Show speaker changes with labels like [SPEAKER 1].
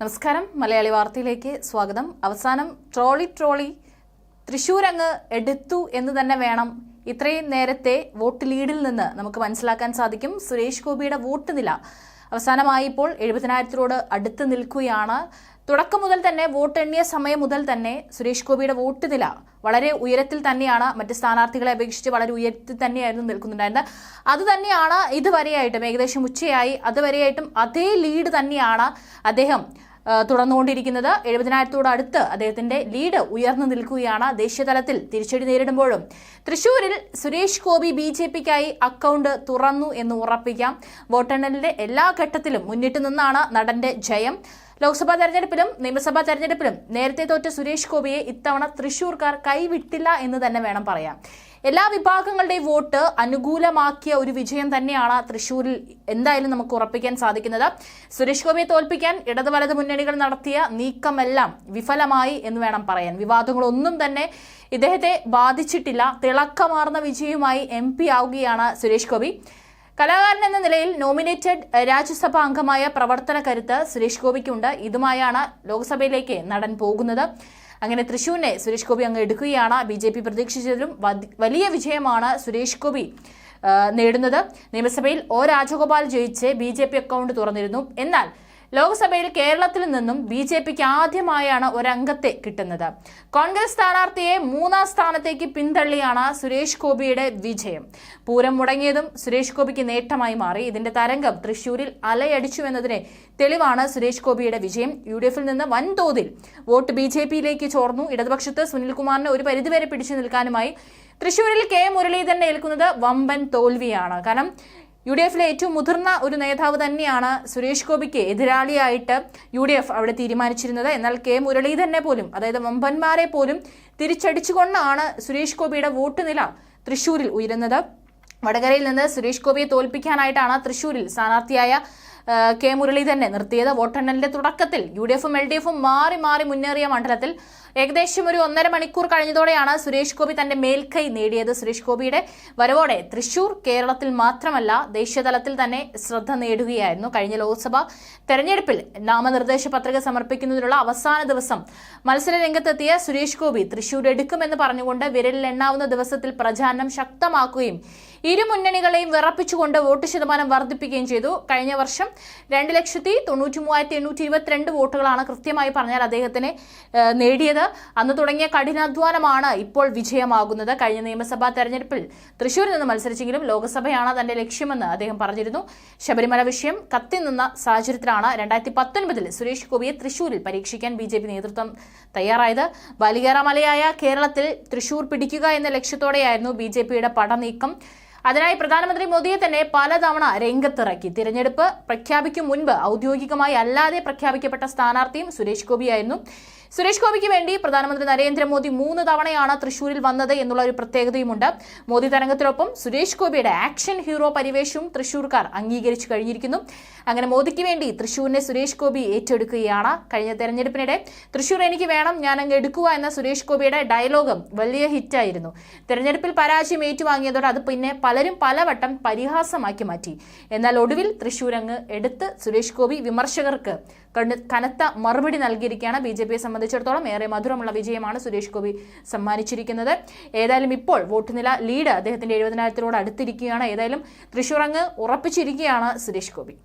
[SPEAKER 1] നമസ്കാരം. മലയാളി വാർത്തയിലേക്ക് സ്വാഗതം. അവസാനം ട്രോളി ട്രോളി തൃശൂർ അങ്ങ് എടുത്തു എന്ന് തന്നെ വേണം. ഇത്രയും നേരത്തെ വോട്ട് ലീഡിൽ നിന്ന് നമുക്ക് മനസ്സിലാക്കാൻ സാധിക്കും. സുരേഷ് ഗോപിയുടെ വോട്ട് നില അവസാനമായി ഇപ്പോൾ എഴുപതിനായിരത്തിനോട് അടുത്ത് നിൽക്കുകയാണ്. തുടക്കം മുതൽ തന്നെ വോട്ട് എണ്ണിയ സമയം മുതൽ തന്നെ സുരേഷ് ഗോപിയുടെ വോട്ട് നില വളരെ ഉയരത്തിൽ തന്നെയാണ്. മറ്റ് സ്ഥാനാർത്ഥികളെ അപേക്ഷിച്ച് വളരെ ഉയരത്തിൽ തന്നെയായിരുന്നു നിൽക്കുന്നുണ്ടായിരുന്നത്. അത് തന്നെയാണ് ഇതുവരെയായിട്ടും ഏകദേശം ഉച്ചയായി. അതുവരെയായിട്ടും അതേ ലീഡ് തന്നെയാണ് അദ്ദേഹം തുടർന്നുകൊണ്ടിരിക്കുന്നത്. എഴുപതിനായിരത്തോട് അടുത്ത് അദ്ദേഹത്തിന്റെ ലീഡ് ഉയർന്നു നിൽക്കുകയാണ്. ദേശീയതലത്തിൽ തിരിച്ചടി നേരിടുമ്പോഴും തൃശൂരിൽ സുരേഷ് ഗോപി ബി ജെ പിക്കായി അക്കൗണ്ട് തുറന്നു എന്ന് ഉറപ്പിക്കാം. വോട്ടെണ്ണലിന്റെ എല്ലാ ഘട്ടത്തിലും മുന്നിട്ട് നിന്നാണ് നടന്റെ ജയം. ലോക്സഭാ തെരഞ്ഞെടുപ്പിലും നിയമസഭാ തെരഞ്ഞെടുപ്പിലും നേരത്തെ തോറ്റ സുരേഷ് ഗോപിയെ ഇത്തവണ തൃശൂർക്കാർ കൈവിട്ടില്ല എന്ന് തന്നെ വേണം പറയാം എല്ലാ വിഭാഗങ്ങളുടെയും വോട്ട് അനുകൂലമാക്കിയ ഒരു വിജയം തന്നെയാണ് തൃശൂരിൽ എന്തായാലും നമുക്ക് ഉറപ്പിക്കാൻ സാധിക്കുന്നത്. സുരേഷ് ഗോപിയെ തോൽപ്പിക്കാൻ ഇടത് വലത് മുന്നണികൾ നടത്തിയ നീക്കമെല്ലാം വിഫലമായി എന്ന് വേണം പറയാൻ. വിവാദങ്ങളൊന്നും തന്നെ ഇദ്ദേഹത്തെ ബാധിച്ചിട്ടില്ല. തിളക്കമാർന്ന വിജയവുമായി എം ആവുകയാണ് സുരേഷ് ഗോപി. കലാകാരൻ എന്ന നിലയിൽ നോമിനേറ്റഡ് രാജ്യസഭാ അംഗമായ പ്രവർത്തന കരുത്ത് സുരേഷ് ഗോപിക്കുണ്ട്. ഇതുമായാണ് ലോക്സഭയിലേക്ക് നടൻ പോകുന്നത്. അങ്ങനെ തൃശൂരിനെ സുരേഷ് ഗോപി അങ്ങ് എടുക്കുകയാണ്. ബി ജെ പി പ്രതീക്ഷിച്ചതിലും വലിയ വിജയമാണ് സുരേഷ് ഗോപി നേടുന്നത്. നിയമസഭയിൽ ഒ രാജഗോപാൽ ജയിച്ച് ബി ജെ പി അക്കൗണ്ട് തുറന്നിരുന്നു. എന്നാൽ ലോക്സഭയിൽ കേരളത്തിൽ നിന്നും ബി ജെ പിക്ക് ആദ്യമായാണ് ഒരംഗത്തെ കിട്ടുന്നത്. കോൺഗ്രസ് സ്ഥാനാർത്ഥിയെ മൂന്നാം സ്ഥാനത്തേക്ക് പിന്തള്ളിയാണ് സുരേഷ് ഗോപിയുടെ വിജയം. പൂരം മുടങ്ങിയതും സുരേഷ് ഗോപിക്ക് നേട്ടമായി മാറി. ഇതിന്റെ തരംഗം തൃശൂരിൽ അലയടിച്ചു എന്നതിന് തെളിവാണ് സുരേഷ് ഗോപിയുടെ വിജയം. യു ഡി എഫിൽ നിന്ന് വൻതോതിൽ വോട്ട് ബി ജെ പിയിലേക്ക് ചോർന്നു. ഇടതുപക്ഷത്ത് സുനിൽകുമാറിനെ ഒരു പരിധിവരെ പിടിച്ചു നിൽക്കാനുമായി തൃശൂരിൽ കെ മുരളീധരനെ ഏൽക്കുന്നത് വമ്പൻ തോൽവിയാണ്. കാരണം യു ഡി എഫിലെ ഏറ്റവും മുതിർന്ന ഒരു നേതാവ് തന്നെയാണ് സുരേഷ് ഗോപിക്ക് എതിരാളിയായിട്ട് യു ഡി എഫ് അവിടെ തീരുമാനിച്ചിരുന്നത്. എന്നാൽ കെ മുരളീധരനെ പോലും അതായത് വമ്പന്മാരെ പോലും തിരിച്ചടിച്ചുകൊണ്ടാണ് സുരേഷ് ഗോപിയുടെ വോട്ട് നില തൃശൂരിൽ ഉയരുന്നത്. വടകരയിൽ നിന്ന് സുരേഷ് ഗോപിയെ തോൽപ്പിക്കാനായിട്ടാണ് തൃശൂരിൽ സ്ഥാനാർത്ഥിയായ ആ, മുരളി തന്നെ നിർത്തിയത് വോട്ടെണ്ണലിന്റെ തുടക്കത്തിൽ യു ഡി എഫും എൽ ഡി എഫും മാറി മാറി മുന്നേറിയ മണ്ഡലത്തിൽ ഏകദേശം ഒരു ഒന്നര മണിക്കൂർ കഴിഞ്ഞതോടെയാണ് സുരേഷ് ഗോപി തന്റെ മേൽക്കൈ നേടിയത്. സുരേഷ് ഗോപിയുടെ വരവോടെ തൃശൂർ കേരളത്തിൽ മാത്രമല്ല ദേശീയതലത്തിൽ തന്നെ ശ്രദ്ധ നേടുകയായിരുന്നു. കഴിഞ്ഞ ലോക്സഭ തെരഞ്ഞെടുപ്പിൽ നാമനിർദ്ദേശ പത്രിക സമർപ്പിക്കുന്നതിനുള്ള അവസാന ദിവസം മത്സര രംഗത്തെത്തിയ സുരേഷ് ഗോപി തൃശൂർ എടുക്കുമെന്ന് പറഞ്ഞുകൊണ്ട് വിരലിൽ എണ്ണാവുന്ന ദിവസത്തിൽ പ്രചാരണം ശക്തമാക്കുകയും ഇരു മുന്നണികളെയും വിറപ്പിച്ചുകൊണ്ട് വോട്ട് ശതമാനം വർദ്ധിപ്പിക്കുകയും ചെയ്തു. കഴിഞ്ഞ വർഷം രണ്ട് ലക്ഷത്തി തൊണ്ണൂറ്റി മൂവായിരത്തി എണ്ണൂറ്റി ഇരുപത്തിരണ്ട് വോട്ടുകളാണ് കൃത്യമായി പറഞ്ഞാൽ അദ്ദേഹത്തിന് നേടിയത്. അന്ന് തുടങ്ങിയ കഠിനാധ്വാനമാണ് ഇപ്പോൾ വിജയമാകുന്നത്. കഴിഞ്ഞ നിയമസഭാ തെരഞ്ഞെടുപ്പിൽ തൃശൂരിൽ നിന്ന് മത്സരിച്ചെങ്കിലും ലോക്സഭയാണ് തന്റെ ലക്ഷ്യമെന്ന് അദ്ദേഹം പറഞ്ഞിരുന്നു. ശബരിമല വിഷയം കത്തി നിന്ന സാഹചര്യത്തിലാണ് രണ്ടായിരത്തി പത്തൊൻപതിൽ സുരേഷ് ഗോപിയെ തൃശൂരിൽ പരീക്ഷിക്കാൻ ബി നേതൃത്വം തയ്യാറായത്. ബലികേറമലയായ കേരളത്തിൽ തൃശൂർ പിടിക്കുക എന്ന ലക്ഷ്യത്തോടെയായിരുന്നു ബി ജെ പിയുടെ പടനീക്കം. അതിനായി പ്രധാനമന്ത്രി മോദിയെ തന്നെ പലതവണ രംഗത്തിറക്കി. തിരഞ്ഞെടുപ്പ് പ്രഖ്യാപിക്കും മുൻപ് ഔദ്യോഗികമായി അല്ലാതെ പ്രഖ്യാപിക്കപ്പെട്ട സ്ഥാനാർത്ഥിയും സുരേഷ് ഗോപിയായിരുന്നു. സുരേഷ് ഗോപിക്ക് വേണ്ടി പ്രധാനമന്ത്രി നരേന്ദ്രമോദി മൂന്ന് തവണയാണ് തൃശൂരിൽ വന്നത് എന്നുള്ള ഒരു പ്രത്യേകതയുമുണ്ട്. മോദി തരംഗത്തിനൊപ്പം സുരേഷ് ഗോപിയുടെ ആക്ഷൻ ഹീറോ പരിവേഷവും തൃശൂർക്കാർ അംഗീകരിച്ചു കഴിഞ്ഞിരിക്കുന്നു. അങ്ങനെ മോദിക്ക് വേണ്ടി തൃശൂരിനെ സുരേഷ് ഗോപി ഏറ്റെടുക്കുകയാണ് കഴിഞ്ഞ തെരഞ്ഞെടുപ്പിനിടെ. തൃശൂർ എനിക്ക് വേണം ഞാൻ അങ്ങ് എടുക്കുക എന്ന സുരേഷ് ഗോപിയുടെ ഡയലോഗും വലിയ ഹിറ്റായിരുന്നു. തെരഞ്ഞെടുപ്പിൽ പരാജയം ഏറ്റുവാങ്ങിയതോടെ അത് പിന്നെ പലരും പലവട്ടം പരിഹാസമാക്കി മാറ്റി. എന്നാൽ ഒടുവിൽ തൃശൂർ അങ്ങ് എടുത്ത് സുരേഷ് ഗോപി വിമർശകർക്ക് കനത്ത മറുപടി നൽകിയിരിക്കുകയാണ് ബി ജെ പിയെ സംബന്ധിച്ചിടത്തോളം ഏറെ മധുരമുള്ള വിജയമാണ് സുരേഷ് ഗോപി സമ്മാനിച്ചിരിക്കുന്നത്. ഏതായാലും ഇപ്പോൾ വോട്ട് നില ലീഡ് അദ്ദേഹത്തിന്റെ എഴുപതിനായിരത്തിനോട് അടുത്തിരിക്കുകയാണ്. ഏതായാലും തൃശൂർ അങ്ങ് ഉറപ്പിച്ചിരിക്കുകയാണ് സുരേഷ് ഗോപി.